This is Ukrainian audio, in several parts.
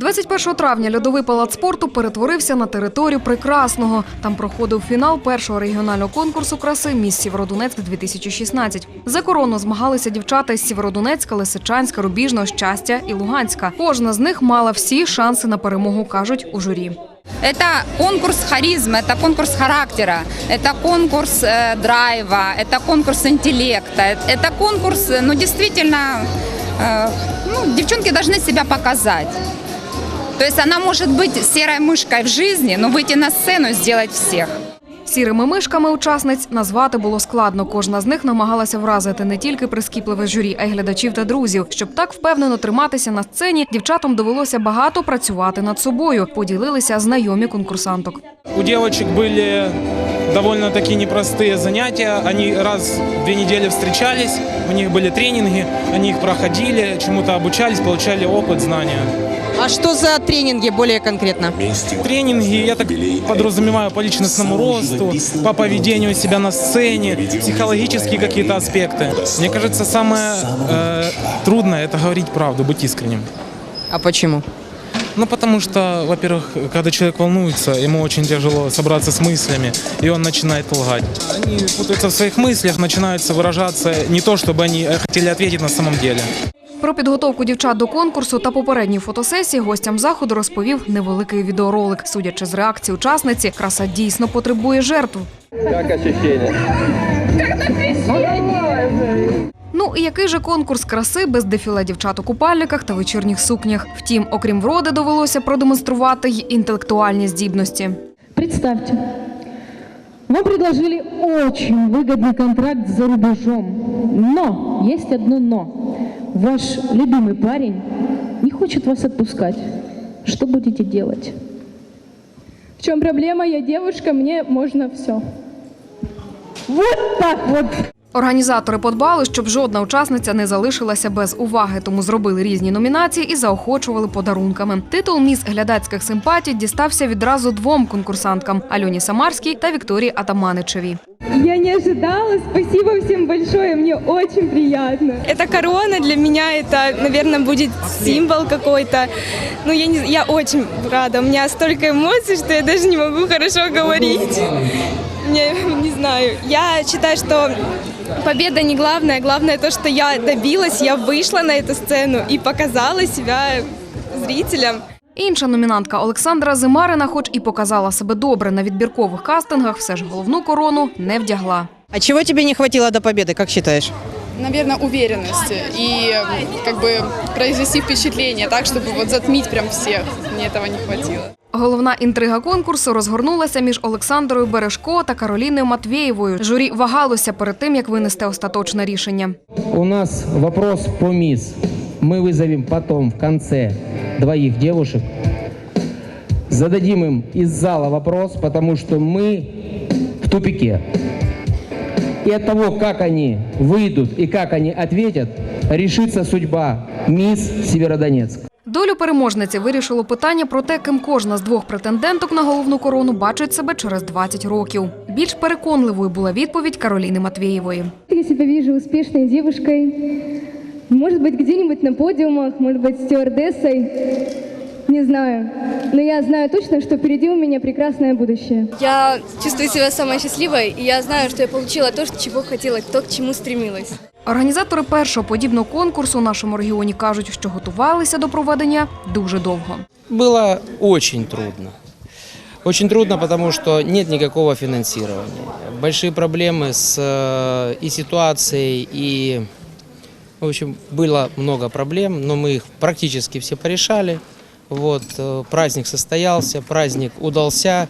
21 травня льодовий палац спорту перетворився на територію прекрасного. Там проходив фінал першого регіонального конкурсу краси «Міс Сєвєродонецьк-2016». За корону змагалися дівчата із Сєвєродонецька, Лисичанська, Рубіжного, Щастя і Луганська. Кожна з них мала всі шанси на перемогу, кажуть у журі. Это конкурс харизмы, это конкурс характера, это конкурс э, драйва, это конкурс интеллекта, это конкурс, э, ну, действительно, э, ну, девчонки должны себя показать. То есть она может быть серой мышкой в жизни, но выйти на сцену и сделать всех. Сірими мишками учасниць назвати було складно. Кожна з них намагалася вразити не тільки прискіпливе журі, а й глядачів та друзів. Щоб так впевнено триматися на сцені, дівчатам довелося багато працювати над собою. Поділилися знайомі конкурсанток. У девочек были довольно-таки непростые занятия. Они раз в две недели встречались, у них были тренинги, они их проходили, чему-то обучались, получали опыт, знания. А что за тренинги более конкретно? Тренинги, я так подразумеваю, по личностному росту, по поведению себя на сцене, психологические какие-то аспекты. Мне кажется, самое э, трудное – это говорить правду, быть искренним. А почему? Ну, потому что, во-первых, когда человек волнуется, ему очень тяжело собраться с мыслями, и он начинает лгать. Они путаются в своих мыслях, начинаются выражаться не то, чтобы они хотели ответить на самом деле. Про підготовку дівчат до конкурсу та попередні фотосесії гостям заходу розповів невеликий відеоролик. Судячи з реакції учасниці, краса дійсно потребує жертв. Как ощущение? Ну і який же конкурс краси без дефіле дівчат у купальниках та вечірніх сукнях? Втім, окрім вроди, довелося продемонструвати й інтелектуальні здібності. Представьте, вам предложили очень выгодный контракт за рубежом. Но, есть одно но. Ваш любимый парень не хочет вас отпускать. Что будете делать? В чем проблема? Я девушка, мне можно все. Вот так вот. Організатори подбали, щоб жодна учасниця не залишилася без уваги, тому зробили різні номінації і заохочували подарунками. Титул міс глядацьких симпатій дістався відразу двом конкурсанткам Альоні Самарській та Вікторії Атаманичевій. Я не ожидала. Спасибо всем большое, мне очень приятно. Эта корона для меня это, наверное, будет символ какой-то. Ну, я, не, я очень рада. У меня столько эмоций, что я даже не могу хорошо говорить. Мне, не знаю. Я считаю, что победа не главное. Главное то, что я добилась, я вышла на эту сцену и показала себя зрителям. Інша номінантка Олександра Зимарина, хоч і показала себе добре на відбіркових кастингах, все ж головну корону не вдягла. А чего тебе не хватило до победы, как считаешь? наверное, уверенности и м, как бы произвести впечатление так, чтобы вот затмить прям всех. Мне этого не хватило. Головна інтрига конкурсу розгорнулася між Олександрою Бережко та Кароліною Матвєєвою. Журі вагалося перед тим, як винести остаточне рішення. У нас вопрос по мисс. Мы вызовем потом в конце двоих девушек. Зададим им из зала вопрос, потому что мы в тупике. И от того, как они выйдут и как они ответят, решится судьба мисс Северодонецк. Долю переможниці вирішило питання про те, ким кожна з двох претенденток на головну корону бачить себе через 20 років. Більш переконливою була відповідь Кароліни Матвєєвої. Я себя вижу успешной девушкой. Может быть, где-нибудь на подиумах, может быть, стюардессой. Не знаю. Но я знаю точно, что впереди у меня прекрасное будущее. Я чувствую себя самой счастливой, и я знаю, что я получила то, чего хотела, то, к чему стремилась. Організатори першого подібного конкурсу у нашому регіоні кажуть, що готувалися до проведення дуже довго. Было очень трудно. Очень трудно, потому что нет никакого финансирования. Большие проблемы с э, и ситуацией, и, в общем, было много проблем, но мы их практически все порешали. Вот, э, праздник состоялся, праздник удался,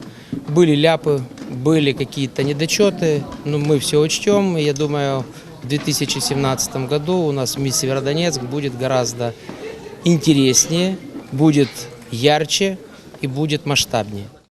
были ляпы, были какие-то недочеты, но мы все учтем. И Я думаю, в 2017 году у нас мисс Северодонецк будет гораздо интереснее, будет ярче и будет масштабнее.